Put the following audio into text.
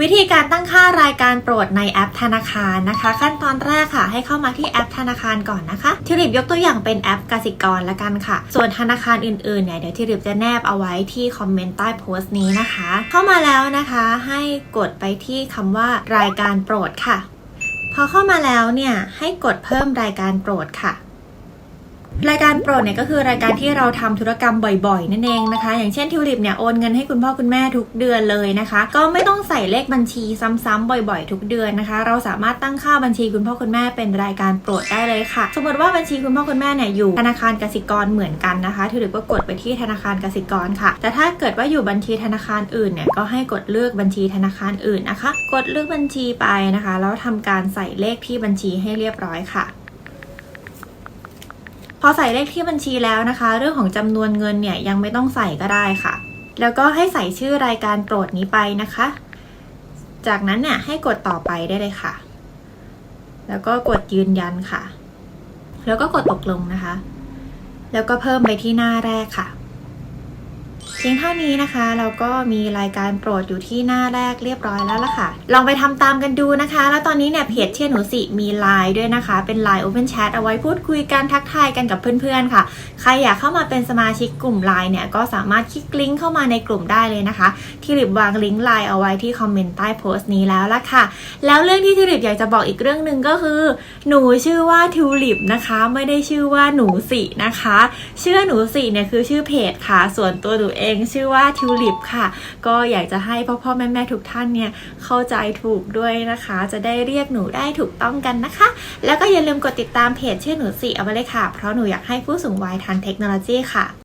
วิธีการตั้งค่ารายการโปรดในแอปธนาคารนะคะ ขั้นตอนแรกค่ะ ให้เข้ามาที่แอปธนาคารก่อนนะคะทิริบยกตัวอย่างเป็นแอปกสิกรละกันค่ะ ส่วนธนาคารอื่นๆเนี่ยเดี๋ยวทิริบจะแนบเอาไว้ที่คอมเมนต์ใต้โพสต์นี้นะคะ เข้ามาแล้วนะคะให้กดไปที่คำว่ารายการโปรดค่ะ พอเข้ามาแล้วเนี่ยให้กดเพิ่มรายการโปรดค่ะ รายการโปรดเนี่ยก็คือรายการที่เราทำธุรกรรมบ่อยๆ นั่นเองนะคะ อย่างเช่นทิวลิปเนี่ยโอนเงินให้คุณพ่อคุณแม่ทุกเดือนเลยนะคะ ก็ไม่ต้องใส่เลขบัญชีซ้ำๆบ่อยๆ ทุกเดือนนะคะ เราสามารถตั้งค่าบัญชีคุณพ่อคุณแม่เป็นรายการโปรดได้เลยค่ะ สมมติว่าบัญชีคุณพ่อคุณแม่เนี่ยอยู่ธนาคารกสิกรเหมือนกันนะคะทิวลิปก็กดไปที่ธนาคารกสิกรค่ะ แต่ถ้าเกิดว่าอยู่บัญชีธนาคารอื่นเนี่ยก็ให้กดเลือกบัญชีธนาคารอื่นนะคะ กดเลือกบัญชีไปนะคะแล้วทำการใส่เลขที่บัญชีให้เรียบร้อยค่ะ อใส่เลขที่บัญชีแล้วนะคะ เรื่องของจำนวนเงินเนี่ยยังไม่ต้องใส่ก็ได้ค่ะ แล้วก็ให้ใส่ชื่อรายการโปรดนี้ไปนะคะ จากนั้นเนี่ยให้กดต่อไปได้เลยค่ะ แล้วก็กดยืนยันค่ะ แล้วก็กดตกลงนะคะ แล้วก็เพิ่มไปที่หน้าแรกค่ะ พียงเท่านี้นะคะ เราก็มีรายการโปรดอยู่ที่หน้าแรกเรียบร้อยแล้วล่ะค่ะ ลองไปทำตามกันดูนะคะ แล้วตอนนี้เนี่ยเพจเชี่ยหนูสิมีไลน์ด้วยนะคะ เป็นไลน์ Open Chat เอาไว้พูดคุยกันทักทายกันกับเพื่อนๆค่ะ ใครอยากเข้ามาเป็นสมาชิกกลุ่มไลน์เนี่ยก็สามารถคลิกลิงก์เข้ามาในกลุ่มได้เลยนะคะ ที่ริบวางลิงก์ไลน์เอาไว้ที่คอมเมนต์ใต้โพสต์นี้แล้วล่ะค่ะ แล้วเรื่องที่ทิวลิปอยากจะบอกอีกเรื่องหนึ่งก็คือ หนูชื่อว่าทิวลิปนะคะ ไม่ได้ชื่อว่าหนูสินะคะ ชื่อหนูสิเนี่ยคือชื่อเพจค่ะ ส่วนตัวหนูเองชื่อว่าทิวลิปค่ะ ก็อยากจะให้พ่อพ่อแม่แม่ทุกท่านเนี่ยเข้าใจถูกด้วยนะคะ จะได้เรียกหนูได้ถูกต้องกันนะคะ แล้วก็อย่าลืมกดติดตามเพจชื่อหนูสิเอาไว้เลยค่ะ เพราะหนูอยากให้ผู้สูงวัยทันเทคโนโลยีค่ะ